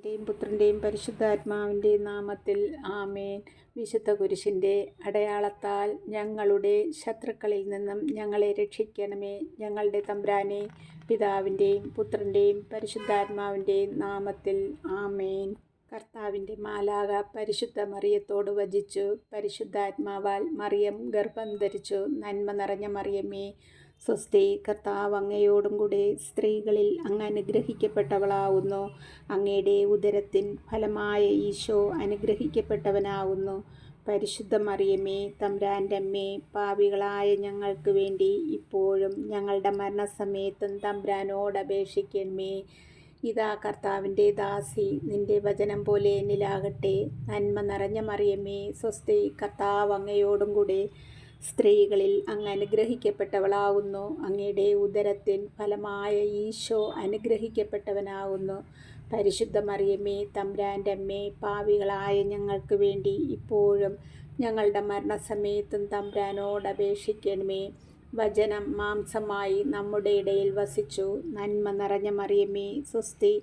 ന്റെയും പുത്രന്റെയും പരിശുദ്ധാത്മാവിന്റെയും നാമത്തിൽ ആമേൻ. വിശുദ്ധ കുരിശിന്റെ അടയാളത്താൽ ഞങ്ങളുടെ ശത്രുക്കളിൽ നിന്നും ഞങ്ങളെ രക്ഷിക്കണമേ. ഞങ്ങളുടെ തമ്പ്രാനെ പിതാവിന്റെയും പുത്രന്റെയും പരിശുദ്ധാത്മാവിന്റെയും നാമത്തിൽ ആമേൻ. കർത്താവിന്റെ മാലാക പരിശുദ്ധ മറിയത്തോട് വചിച്ചു. പരിശുദ്ധാത്മാവാൽ മറിയം ഗർഭം ധരിച്ചു. നന്മ നിറഞ്ഞ മറിയമ്മേ സ്വസ്തി കർത്താവ് അങ്ങയോടും കൂടെ സ്ത്രീകളിൽ അങ്ങ് അനുഗ്രഹിക്കപ്പെട്ടവളാവുന്നു. അങ്ങയുടെ ഉദരത്തിൻ ഫലമായ ഈശോ അനുഗ്രഹിക്കപ്പെട്ടവനാവുന്നു. പരിശുദ്ധ മറിയമേ തമ്പ്രാന്റെ അമ്മേ പാവികളായ ഞങ്ങൾക്ക് വേണ്ടി ഇപ്പോഴും ഞങ്ങളുടെ മരണസമയത്തും തമ്പ്രാനോട് അപേക്ഷിക്കണമേ. ഇതാ കർത്താവിന്റെ ദാസി നിന്റെ വചനം പോലെ എന്നിലാകട്ടെ. നന്മ നിറഞ്ഞ മറിയമ്മേ സ്വസ്തി കർത്താവ് അങ്ങയോടും കൂടെ സ്ത്രീകളിൽ അങ്ങ് അനുഗ്രഹിക്കപ്പെട്ടവളാവുന്നു. അങ്ങയുടെ ഉദരത്തിൻ ഫലമായ ഈശോ അനുഗ്രഹിക്കപ്പെട്ടവനാവുന്നു. പരിശുദ്ധ മറിയമ്മേ തമ്പ്രാന്റെ അമ്മേ പാവികളായ ഞങ്ങൾക്ക് വേണ്ടി ഇപ്പോഴും ഞങ്ങളുടെ മരണസമയത്തും തമ്പ്രാനോട് അപേക്ഷിക്കണമേ. വചനം മാംസമായി നമ്മുടെ ഇടയിൽ വസിച്ചു. നന്മ നിറഞ്ഞ മറിയമ്മേ സ്വസ്തി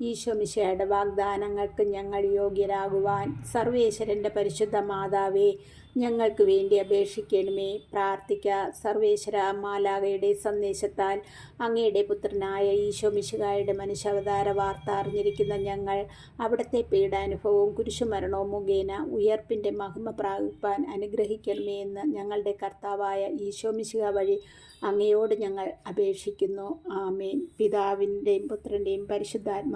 ഈശോമിശയുടെ വാഗ്ദാനങ്ങൾക്ക് ഞങ്ങൾ യോഗ്യരാകുവാൻ സർവേശ്വരന്റെ പരിശുദ്ധ മാതാവേ ഞങ്ങൾക്ക് വേണ്ടി അപേക്ഷിക്കണമേ. പ്രാർത്ഥിക്ക സർവേശ്വര മാലാകയുടെ സന്ദേശത്താൽ അങ്ങയുടെ പുത്രനായ ഈശോ മിശുകായുടെ മനുഷ്യാവതാര വാർത്ത അറിഞ്ഞിരിക്കുന്ന ഞങ്ങൾ അവിടുത്തെ പീഡാനുഭവവും കുരിശുമരണവും മുഖേന ഉയർപ്പിന്റെ മഹിമ പ്രാപിപ്പാൻ അനുഗ്രഹിക്കണമേ എന്ന് ഞങ്ങളുടെ കർത്താവായ ഈശോ മിശുക വഴി അങ്ങയോട് ഞങ്ങൾ അപേക്ഷിക്കുന്നു. ആമേൻ. പിതാവിന്റെയും പുത്രന്റെയും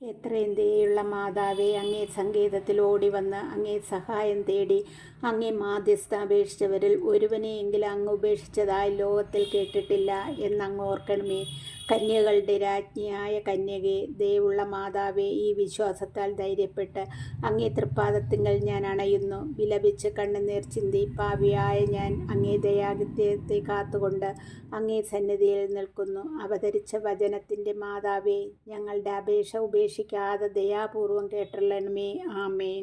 എത്രയും ദയുള്ള മാതാവേ അങ്ങേ സങ്കേതത്തിൽ ഓടി വന്ന് അങ്ങേ സഹായം തേടി അങ്ങേ മാധ്യസ്ഥ അപേക്ഷിച്ചവരിൽ ഒരുവനെയെങ്കിലും അങ്ങ് ഉപേക്ഷിച്ചതായി ലോകത്തിൽ കേട്ടിട്ടില്ല എന്നങ്ങ് ഓർക്കണമേ. കന്യകളുടെ രാജ്ഞിയായ കന്യകെ ദേവുള്ള മാതാവെ ഈ വിശ്വാസത്താൽ ധൈര്യപ്പെട്ട് അങ്ങേ തൃപ്പാദത്തിങ്കൽ ഞാൻ അണയുന്നു. വിലപിച്ച് കണ്ണുനീർ ചിന്തി പാവിയായ ഞാൻ അങ്ങേ ദയാഗത്യത്തെ കാത്തുകൊണ്ട് അങ്ങേ സന്നിധിയിൽ നിൽക്കുന്നു. അവതരിച്ച വചനത്തിന്റെ മാതാവെ ഞങ്ങളുടെ അപേക്ഷ ഉപേക്ഷിക്കാതെ ദയാപൂർവം കേട്ടല്ലണമേ ആമേൻ.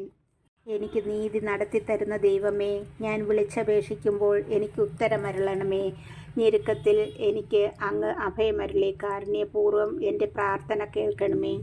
എനിക്ക് നീതി നടത്തി തരുന്ന ദൈവമേ ഞാൻ വിളിച്ചപേക്ഷിക്കുമ്പോൾ എനിക്ക് ഉത്തരമരുളണമേ ഞെരുക്കത്തിൽ എനിക്ക് അങ്ങ് അഭയമരുളി. കാരുണ്യപൂർവം എന്റെ പ്രാർത്ഥന കേൾക്കണമേ.